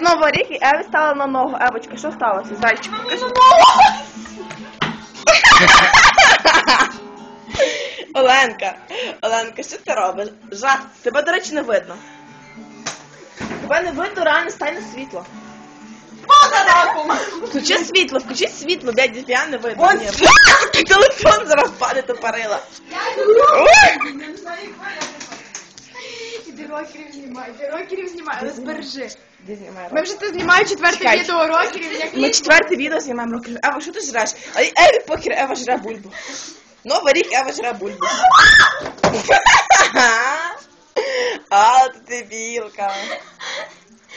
Новий рік і Еві стала на ногу. Евочка, що сталося? Зайчик, покажи. Оленка, Оленка, що ти робиш? Жах, тебе, до речі, не видно. Тебе не видно, реально стань на світло. Включи світло, включи світло, дядя Фіан не видно. Ні. Телефон зараз падає тупорила. Іди рокерів знімай, рокерів знімай, але збережи. Де знімає Ми вже це знімаємо четверте Чекай. відео рокерів, як Ми четверте відео знімаємо. Кажу, Ева, що ти жреш? А й- Еві похер, Ева жре бульбу. Новий рік Ева жре бульбу. А, ти дебілка.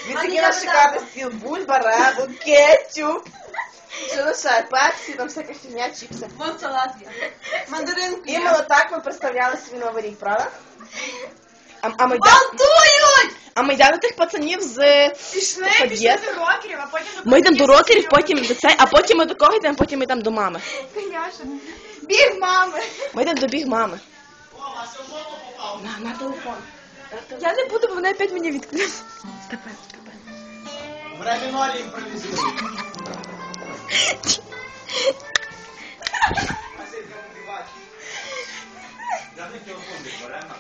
Він такий наш шикарний стіл. Бульба, ребу, кетчуп. Що лише? Пепсі, там всяка фігня, чіпси. Вон салат є. Мандаринку Іменно так ми представляли свій новий рік, правда? А, а ми Балтують! А ми йдемо до тих пацанів з Пішли, пішли Под'їзд. до рокерів, а потім до Ми йдемо до рокерів, потім до цей, а потім ми до кого йдемо, потім ми йдемо до мами. Коняша. Біг мами. Ми йдемо до біг мами. На, на телефон. Я не буду, бо вона опять мені відкрила. Степан, Степан. Временно імпровізує. Василь, кому ти бачиш? Дай мені телефон, ти беремо.